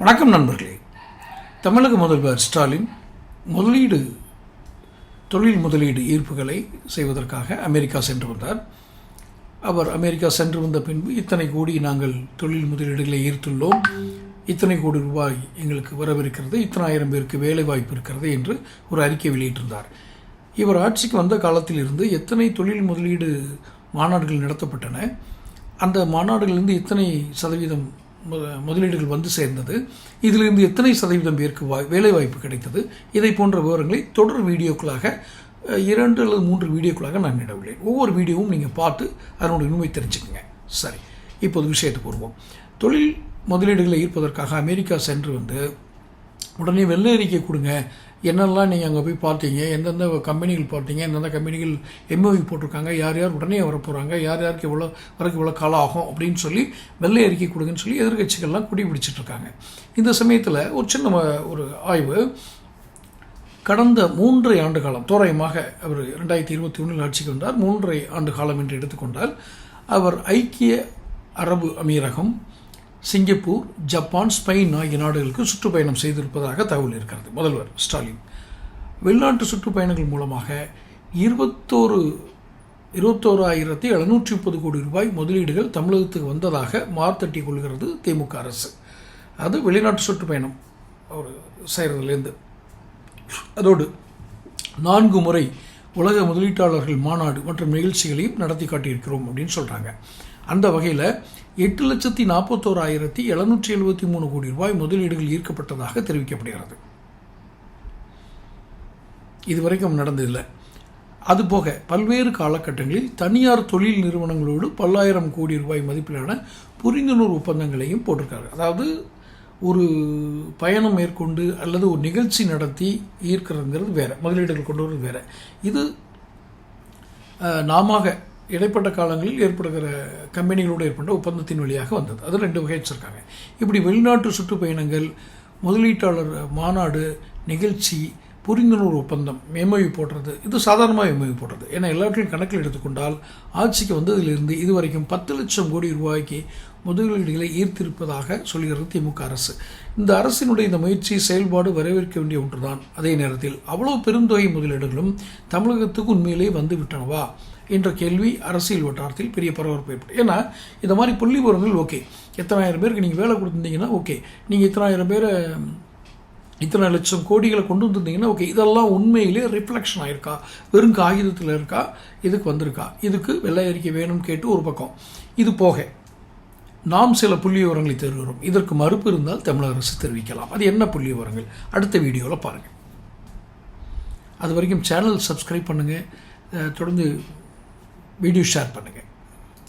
வணக்கம் நண்பர்களே. தமிழக முதல்வர் ஸ்டாலின் முதலீடு தொழில் முதலீடு ஈர்ப்புகளை செய்வதற்காக அமெரிக்கா சென்று வந்தார். அவர் அமெரிக்கா சென்று வந்த பின்பு இத்தனை கோடி நாங்கள் தொழில் முதலீடுகளை ஈர்த்துள்ளோம். இத்தனை கோடி ரூபாய் எங்களுக்கு வரவிருக்கிறது. இத்தனை ஆயிரம் பேருக்கு வேலை வாய்ப்பு இருக்கிறது என்று ஒரு அறிக்கை வெளியிட்டிருந்தார். இவர் ஆட்சிக்கு வந்த காலத்திலிருந்து எத்தனை தொழில் முதலீடு மாநாடுகள் நடத்தப்பட்டன? அந்த மாநாடுகளிலிருந்து எத்தனை சதவீதம் முதலீடுகள் வந்து சேர்ந்தது. இதிலிருந்து எத்தனை சதவீதம் பேருக்கு வாய் வேலைவாய்ப்பு கிடைத்தது? இதை போன்ற விவரங்களை தொடர் வீடியோக்களாக இரண்டு அல்லது மூன்று வீடியோக்களாக நான் இடவில்லை ஒவ்வொரு வீடியோவும் நீங்கள் பார்த்து அதனுடைய உண்மை தெரிஞ்சுக்கோங்க. சரி. இப்போது விஷயத்துக்கு வருவோம். தொழில் முதலீடுகளை ஈர்ப்பதற்காக அமெரிக்கா சென்று வந்து உடனே வெள்ளை அறிக்கை கொடுங்க. என்னெல்லாம் நீங்கள் அங்கே போய் பார்த்தீங்க எந்தெந்த கம்பெனிகள் பார்த்தீங்க எந்தெந்த கம்பெனிகள் எம்ஓவி போட்டிருக்காங்க யார் யார் உடனே வர போகிறாங்க யார் யாருக்கு எவ்வளோ வரைக்கும் இவ்வளோ காலம் ஆகும் அப்படின்னு சொல்லி வெள்ளை அறிக்கை கொடுங்கன்னு சொல்லி எதிர்கட்சிகள்லாம் குடி பிடிச்சிட்டு இருக்காங்க இந்த சமயத்தில் ஒரு சின்ன ஒரு ஆய்வு. கடந்த மூன்றரை ஆண்டு காலம் தோராயமாக அவர் ரெண்டாயிரத்தி இருபத்தி ஒன்றில் ஆட்சிக்கு வந்தார். மூன்றரை ஆண்டு காலம் என்று எடுத்துக்கொண்டால் அவர் ஐக்கிய அரபு அமீரகம் சிங்கப்பூர் ஜப்பான் ஸ்பெயின் ஆகிய நாடுகளுக்கு சுற்றுப்பயணம் செய்திருப்பதாக தகவல் இருக்கிறது. முதல்வர் ஸ்டாலின். வெளிநாட்டு சுற்றுப்பயணங்கள் மூலமாக இருபத்தோரு இருபத்தோராயிரத்தி எழுநூற்றி முப்பது கோடி ரூபாய் முதலீடுகள் தமிழகத்துக்கு வந்ததாக மார்த்தட்டி கொள்கிறது திமுக அரசு. அது வெளிநாட்டு சுற்றுப்பயணம் ஒரு செய்கிறதுலேருந்து அதோடு நான்கு முறை உலக முதலீட்டாளர்கள் மாநாடு மற்றும் நிகழ்ச்சிகளையும் நடத்தி காட்டியிருக்கிறோம் அப்படின்னு சொல்கிறாங்க அந்த வகையில் எட்டு லட்சத்தி நாற்பத்தோராயிரத்தி எழுநூற்றி எழுபத்தி மூணு கோடி ரூபாய் முதலீடுகள் ஈர்க்கப்பட்டதாக தெரிவிக்கப்படுகிறது. இதுவரைக்கும் நடந்ததில்லை அதுபோக பல்வேறு காலகட்டங்களில் தனியார் தொழில் நிறுவனங்களோடு பல்லாயிரம் கோடி ரூபாய் மதிப்பிலான புரிந்துணர்வு ஒப்பந்தங்களையும் போட்டிருக்காரு அதாவது ஒரு பயணம் மேற்கொண்டு அல்லது ஒரு நிகழ்ச்சி நடத்தி ஈர்க்கிறதுங்கிறது வேறு முதலீடுகள் கொண்டு வரது வேறு. இது நாமாக இடைப்பட்ட காலங்களில் ஏற்படுகிற கம்பெனிகளோடு ஏற்பட்ட ஒப்பந்தத்தின் வழியாக வந்தது. அது ரெண்டு வகை வச்சுருக்காங்க. இப்படி வெளிநாட்டு சுற்றுப்பயணங்கள் முதலீட்டாளர் மாநாடு நிகழ்ச்சி புரிந்துணர்வு ஒப்பந்தம் எம்ஓயு போடுறது இது சாதாரணமாக எம்ஓயு போடுறது. ஏன்னா எல்லாவற்றையும் கணக்கில் எடுத்துக்கொண்டால் ஆட்சிக்கு வந்ததிலிருந்து இதுவரைக்கும் பத்து லட்சம் கோடி ரூபாய்க்கு முதலீடுகளை ஈர்த்திருப்பதாக சொல்கிறது திமுக அரசு. இந்த அரசினுடைய இந்த முயற்சி செயல்பாடு வரவேற்க வேண்டிய ஒன்றுதான். அதே நேரத்தில் அவ்வளவு பெருந்தொகை முதலீடுகளும் தமிழகத்துக்கு உண்மையிலே வந்து விட்டனவா என்ற கேள்வி அரசியல் வட்டாரத்தில் பெரிய பரபரப்பு ஏற்படும் ஏன்னா இந்த மாதிரி புள்ளி ஓகே. எத்தனாயிரம் பேருக்கு நீங்கள் வேலை கொடுத்துருந்தீங்கன்னா ஓகே. நீங்கள் இத்தனாயிரம் பேரை இத்தனை லட்சம் கோடிகளை கொண்டு வந்திருந்தீங்கன்னா ஓகே இதெல்லாம் உண்மையிலே ரிஃப்ளெக்ஷன் ஆயிருக்கா? வெறும் காகிதத்தில் இருக்கா? இதுக்கு வந்திருக்கா? இதுக்கு வெள்ளை அறிக்கை வேணும்னு கேட்டு ஒரு பக்கம். இது போக நாம் சில புள்ளி விவரங்களை தருகிறோம். இதற்கு மறுப்பு இருந்தால் தமிழக அரசு தெரிவிக்கலாம். அது என்ன புள்ளி விவரங்கள் அடுத்த வீடியோவில் பாருங்கள் அது வரைக்கும் சேனல் சப்ஸ்கிரைப் பண்ணுங்கள் தொடர்ந்து வீடியோ ஷேர் பண்ணுங்கள்